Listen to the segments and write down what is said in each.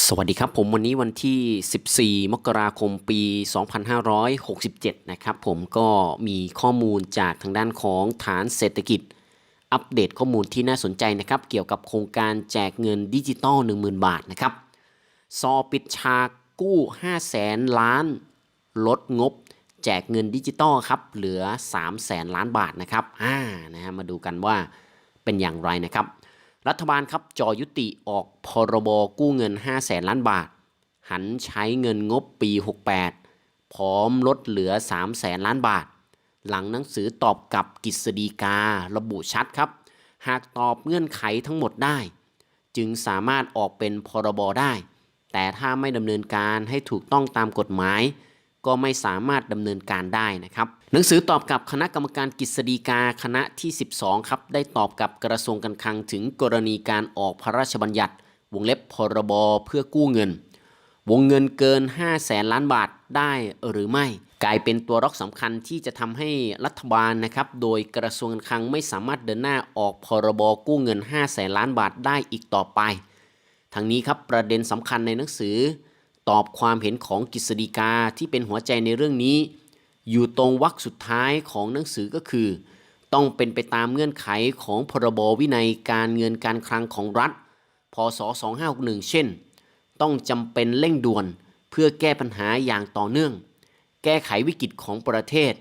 สวัสดีครับผมวันนี้วันที่ 14 มกราคมปี 2567 นะครับผมก็มีข้อมูลจากทางด้านของฐานเศรษฐกิจ อัปเดตข้อมูลที่น่าสนใจนะครับ เกี่ยวกับโครงการแจกเงินดิจิตอล10,000 บาทนะครับซอปิดฉากกู้5แสนล้าน ลดงบ แจกเงินดิจิตอลครับเหลือ3แสนล้านบาทนะครับอ่านะฮะมาดูกันว่าเป็นอย่างไรนะครับ รัฐบาลครับจอยุติออกพรบกู้เงิน5แสนล้านบาท หันใช้เงินงบปี 68 พร้อมลดเหลือ3แสนล้านบาท หลังหนังสือตอบกลับกฤษฎีการะบุชัดครับ หากตอบเงื่อนไขทั้งหมดได้ จึงสามารถออกเป็นพรบได้ แต่ถ้าไม่ดำเนินการให้ถูกต้องตามกฎหมาย ก็ไม่สามารถดำเนินการได้นะครับ หนังสือตอบกับคณะกรรมการกฤษฎีกาคณะที่ 12 ครับ ได้ตอบกับกระทรวงการคลังถึงกรณีการออกพระราชบัญญัติ วงเล็บพรบเพื่อกู้เงิน วงเงินเกิน 5 แสนล้านบาทได้หรือไม่ กลายเป็นตัวร็อกสำคัญที่จะทำให้รัฐบาลนะครับ โดยกระทรวงการคลังไม่สามารถเดินหน้าออกพรบกู้เงิน 5 แสนล้านบาทได้อีกต่อไปทั้งนี้ครับประเด็นสำคัญในหนังสือ ตอบความเห็นของกฤษฎีกาที่เป็นหัวใจในเรื่องนี้ อยู่ตรงวรรคสุดท้ายของหนังสือก็คือ ต้องเป็นไปตามเงื่อนไขของพรบวินัยการเงินการคลังของรัฐ พศ 2561 เช่น ต้องจำเป็นเร่งด่วนเพื่อแก้ปัญหาอย่างต่อเนื่อง แก้ไขวิกฤตของประเทศ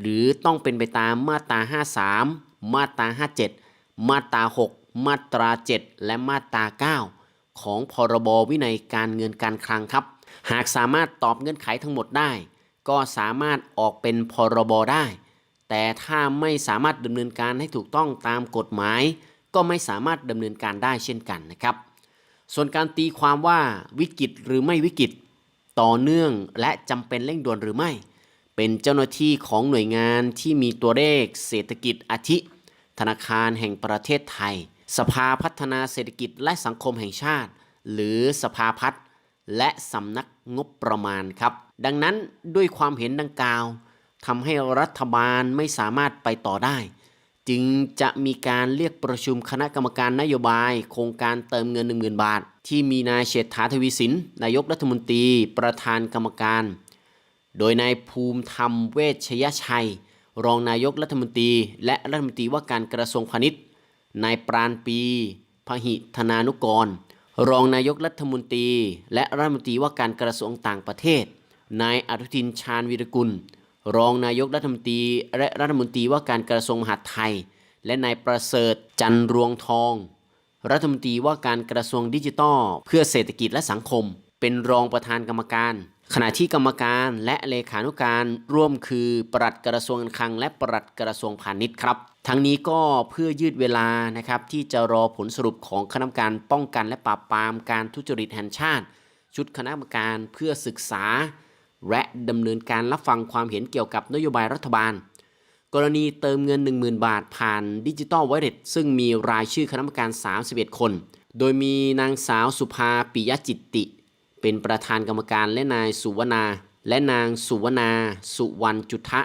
หรือต้องเป็นไปตามมาตรา 53 มาตรา 57 มาตรา 6 มาตรา 7 และมาตรา 9 ของพรบวินัยการเงินการคลังครับ หากสามารถตอบเงื่อนไขทั้งหมดได้ ก็สามารถออกเป็นพรบได้ แต่ถ้าไม่สามารถดำเนินการให้ถูกต้องตามกฎหมาย ก็ไม่สามารถดำเนินการได้เช่นกันนะครับ ส่วนการตีความว่าวิกฤตหรือไม่วิกฤต ต่อเนื่องและจำเป็นเร่งด่วนหรือไม่ เป็นเจ้าหน้าที่ของหน่วยงานที่มีตัวเลขเศรษฐกิจอาทิ ธนาคารแห่งประเทศไทย สภาพัฒนาเศรษฐกิจและสังคมแห่งชาติ หรือสภาพัฒน์และสำนักงบประมาณครับ ดังนั้นด้วยความเห็นดังกล่าวทำให้รัฐบาลไม่สามารถไปต่อได้ จึงจะมีการเรียกประชุมคณะกรรมการนโยบาย โครงการเติมเงิน 10,000 บาท ที่มีนายเศรษฐาทวีสิน นายกรัฐมนตรี ประธานกรรมการ โดยนายภูมิธรรมเวชยชัย รองนายกรัฐมนตรี และรัฐมนตรีว่าการกระทรวงพาณิชย์นายปราณปีพหิธนานุกร รองนายกรัฐมนตรี และรัฐมนตรีว่าการกระทรวงต่างประเทศ นายอนุทินชาญวิรกุล รองนายกรัฐมนตรีและรัฐมนตรีว่าการกระทรวงมหาดไทย และนายประเสริฐจันทร์รวงทอง รัฐมนตรีว่าการกระทรวงดิจิทัล เพื่อเศรษฐกิจและสังคม เป็นรองประธานกรรมการ ขณะที่กรรมการและเลขานุการร่วมคือปลัดกระทรวงการคลัง และปลัดกระทรวงพาณิชย์ครับทั้งนี้ก็เพื่อยืดเวลานะครับที่จะรอผลสรุปของคณะกรรมการป้องกันและปราบปรามการทุจริตแห่งชาติ ชุดคณะกรรมการเพื่อศึกษา และดำเนินการรับฟังความเห็นเกี่ยวกับนโยบายรัฐบาล กรณีเติมเงิน 10,000 บาทผ่านดิจิ t a ล w วเ e t ซึ่งมีรายชื่อคณะกรรมการ 31 คน โดยมีนางสาวสุภาปิยจิตติ เป็นประธานกรรมการและนายสุวนา และนางสุวนา สุวรรณจุทะ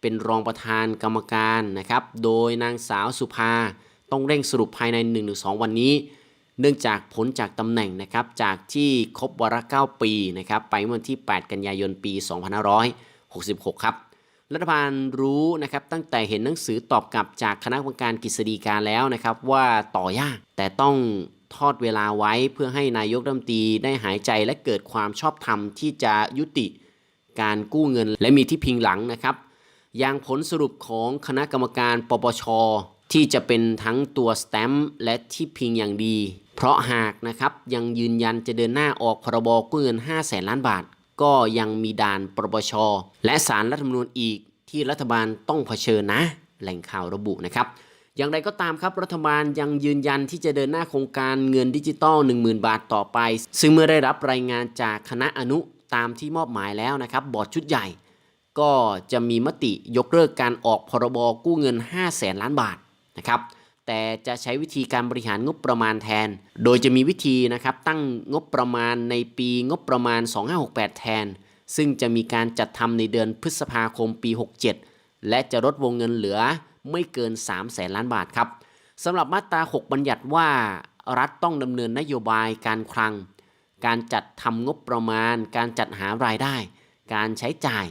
เป็นรองประธานกรรมการนะครับ โดยนางสาวสุภาต้องเร่งสรุปภายใน 1-2 วันนี้ เนื่องจากผลจากตำแหน่งนะครับจากที่ครบวาระ9ปีนะครับไปเมื่อวันที่ 8 กันยายนปี 2566 ครับรัฐบาลรู้นะครับตั้งแต่เห็นหนังสือตอบกลับจากคณะกรรมการกฤษฎีกาแล้วนะครับว่าต่อยากแต่ต้องทอดเวลาไว้เพื่อให้นายกรัฐมนตรีได้หายใจและเกิดความชอบธรรมที่จะยุติการกู้เงินและมีที่พิงหลังนะครับ อย่างผลสรุปของคณะกรรมการปปช ที่จะเป็นทั้งตัวสแตมป์และที่พิงอย่างดี เพราะหากนะครับยังยืนยันจะเดินหน้าออกพรบกู้เงิน5แสนล้านบาท ก็ยังมีด่านปปช และสารรัฐธรรมนูญอีกที่รัฐบาลต้องเผชิญนะ แหล่งข่าวระบุนะครับ อย่างไรก็ตามครับรัฐบาลยังยืนยันที่จะเดินหน้าโครงการเงินดิจิตอล10,000 บาทต่อไป ซึ่งเมื่อได้รับรายงานจากคณะอนุตามที่มอบหมายแล้วนะครับบอร์ดชุดใหญ่ ก็จะมีมติยกเลิกการออกพรบกู้เงิน5แสนล้านบาทนะครับ แต่จะใช้วิธีการบริหารงบประมาณแทน โดยจะมีวิธีนะครับตั้งงบประมาณในปีงบประมาณ 2568 แทน ซึ่งจะมีการจัดทำในเดือนพฤษภาคมปี 67 และจะลดวงเงินเหลือไม่เกิน 3 แสนล้านบาทครับสำหรับมาตรา 6 บัญญัติว่า รัฐต้องดำเนินนโยบายการคลัง การจัดทำงบประมาณ การจัดหารายได้ การใช้จ่าย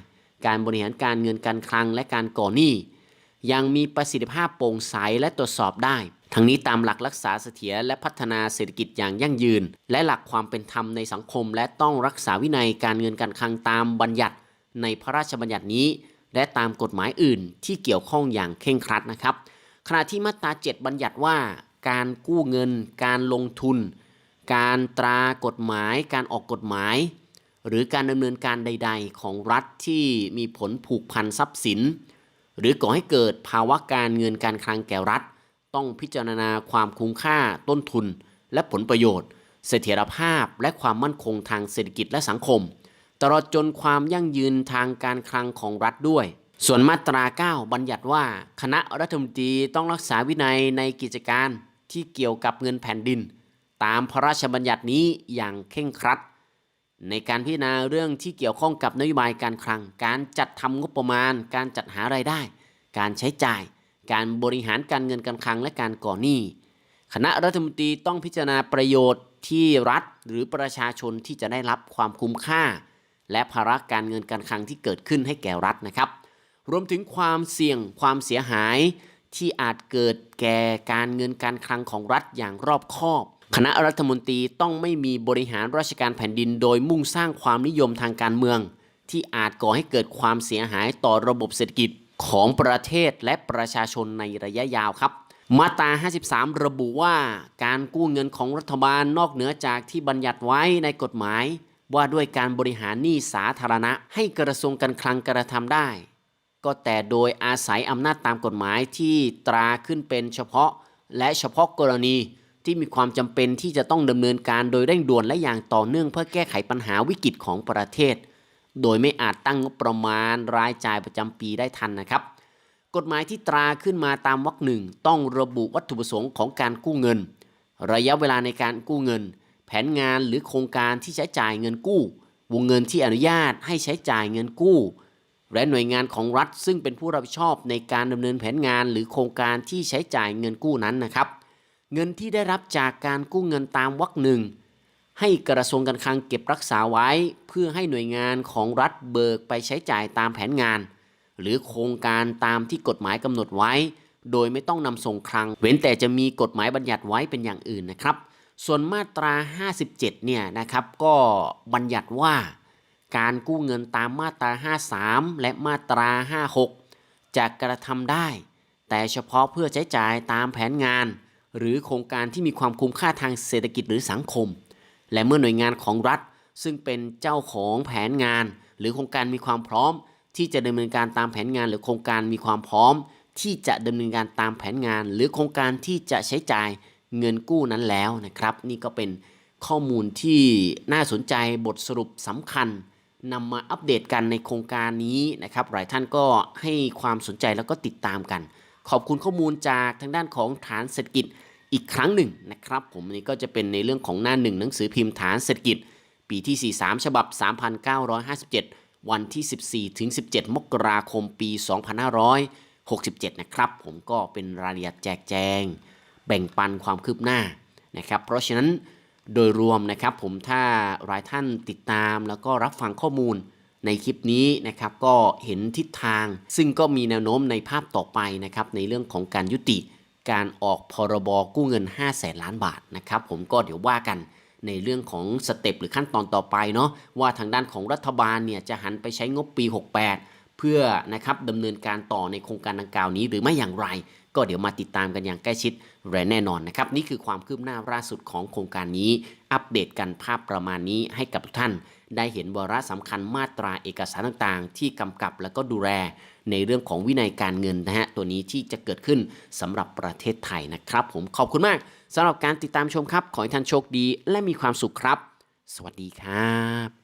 การบริหารการเงินการคลังและการก่อหนี้ ยังมีประสิทธิภาพโปร่งใสและตรวจสอบได้ ทั้งนี้ตามหลักรักษาเสถียรและพัฒนาเศรษฐกิจอย่างยั่งยืน และหลักความเป็นธรรมในสังคม และต้องรักษาวินัยการเงินการคลังตามบัญญัติ ในพระราชบัญญัตินี้ และตามกฎหมายอื่นที่เกี่ยวข้องอย่างเคร่งครัดนะครับ ขณะที่มาตรา 7 บัญญัติว่า การกู้เงิน การลงทุน การตรากฎหมาย การออกกฎหมาย หรือการดำเนินการใด ๆ ของรัฐที่มีผลผูกพันทรัพย์สิน หรือก่อให้เกิดภาวะการเงินการคลังแก่รัฐ ต้องพิจารณาความคุ้มค่าต้นทุน และผลประโยชน์ เสถียรภาพและความมั่นคงทางเศรษฐกิจและสังคม ตลอดจนความยั่งยืนทางการคลังของรัฐด้วย ส่วนมาตรา 9 บัญญัติว่า คณะรัฐมนตรีต้องรักษาวินัยในกิจการที่เกี่ยวกับเงินแผ่นดิน ตามพระราชบัญญัตินี้อย่างเคร่งครัด ในการพิจารณาเรื่องที่เกี่ยวข้องกับนโยบายการคลัง การจัดทำงบประมาณ การจัดหารายได้ การใช้จ่าย การบริหารการเงินการคลังและการก่อหนี้ คณะรัฐมนตรีต้องพิจารณาประโยชน์ที่รัฐหรือประชาชนที่จะได้รับความคุ้มค่า และภาระการเงินการคลังที่เกิดขึ้นให้แก่รัฐนะครับ รวมถึงความเสี่ยงความเสียหายที่อาจเกิดแก่การเงินการคลังของรัฐอย่างรอบคอบ คณะรัฐมนตรีต้องไม่มีบริหารราชการแผ่นดิน โดยมุ่งสร้างความนิยมทางการเมือง ที่อาจก่อให้เกิดความเสียหายต่อระบบเศรษฐกิจของประเทศและประชาชนในระยะยาวครับ มาตรา 53 ระบุว่าการกู้เงินของรัฐบาลนอกเหนือจากที่บัญญัติไว้ในกฎหมาย ว่าด้วยการบริหารหนี้สาธารณะ ให้กระทรวงการคลังกระทำได้ ก็แต่โดยอาศัยอำนาจตามกฎหมายที่ตราขึ้นเป็นเฉพาะและเฉพาะกรณี ที่มีความจำเป็นที่จะต้องดำเนินการโดยเร่งด่วนและอย่างต่อเนื่องเพื่อแก้ไขปัญหาวิกฤตของประเทศ โดยไม่อาจตั้งงบประมาณรายจ่ายประจำปีได้ทันนะครับ กฎหมายที่ตราขึ้นมาตามวรรคหนึ่งต้องระบุวัตถุประสงค์ของการกู้เงิน ระยะเวลาในการกู้เงิน แผนงานหรือโครงการที่ใช้จ่ายเงินกู้ วงเงินที่อนุญาตให้ใช้จ่ายเงินกู้ และหน่วยงานของรัฐซึ่งเป็นผู้รับผิดชอบในการดำเนินแผนงานหรือโครงการที่ใช้จ่ายเงินกู้นั้นนะครับ เงินที่ได้รับจากการกู้เงินตามวรรคหนึ่งให้กระทรวงการคลังเก็บรักษาไว้ เพื่อให้หน่วยงานของรัฐเบิกไปใช้จ่ายตามแผนงาน หรือโครงการตามที่กฎหมายกำหนดไว้ โดยไม่ต้องนำส่งคลัง เว้นแต่จะมีกฎหมายบัญญัติไว้เป็นอย่างอื่นนะครับ ส่วนมาตรา 57 เนี่ยนะครับ ก็บัญญัติว่า การกู้เงินตามมาตรา 53 และมาตรา 56 จะกระทำได้ แต่เฉพาะเพื่อใช้จ่ายตามแผนงาน หรือโครงการที่มีความคุ้มค่าทางเศรษฐกิจหรือสังคม และเมื่อหน่วยงานของรัฐ ซึ่งเป็นเจ้าของแผนงาน หรือโครงการมีความพร้อม ที่จะดำเนินการตามแผนงาน หรือโครงการมีความพร้อม ที่จะดำเนินการตามแผนงาน หรือโครงการที่จะใช้จ่ายเงินกู้นั้นแล้วนะครับ นี่ก็เป็นข้อมูลที่น่าสนใจบทสรุปสำคัญนำมาอัปเดตกันในโครงการนี้นะครับ หลายท่านก็ให้ความสนใจแล้วก็ติดตามกัน ขอบคุณข้อมูลจากทางด้านของฐานเศรษฐกิจอีกครั้งหนึ่งนะครับผมนี่ก็จะเป็นในเรื่องของหน้าหนึ่งหนังสือพิมพ์ฐานเศรษฐกิจ ปีที่ 43 ฉบับ 3,957 วันที่ 14 ถึง 17 มกราคมปี 2567 นะครับ ผมก็เป็นรายละเอียดแจกแจง แบ่งปันความคืบหน้านะครับ เพราะฉะนั้นโดยรวมนะครับผมถ้ารายท่านติดตามแล้วก็รับฟังข้อมูล ในคลิปนี้นะครับก็เห็นทิศทาง ซึ่งก็มีแนวโน้มในภาพต่อไปนะครับในเรื่องของการยุติการออกพรบกู้เงิน 5 0 0แสนล้านบาทนะครับผมก็เดี๋ยวว่ากันในเรื่องของสเต็ปหรือขั้นตอนต่อไปเนาะว่าทางด้านของรัฐบาลเนี่ยจะหันไปใช้งบปี 68 เพื่อนะครับดำเนินการต่อในโครงการดังกล่าวนี้หรือไม่อย่างไร ก็เดี๋ยวมาติดตามกันอย่างใกล้ชิดและแน่นอนนะครับ นี่คือความคืบหน้าล่าสุดของโครงการนี้ อัปเดตกันภาพประมาณนี้ให้กับทุกท่าน ได้เห็นวาระสำคัญมาตราเอกสารต่างๆ ที่กำกับและก็ดูแลในเรื่องของวินัยการเงินนะฮะตัวนี้ที่จะเกิดขึ้นสำหรับประเทศไทยนะครับ ผมขอบคุณมากสำหรับการติดตามชมครับ ขอให้ท่านโชคดีและมีความสุขครับ สวัสดีครับ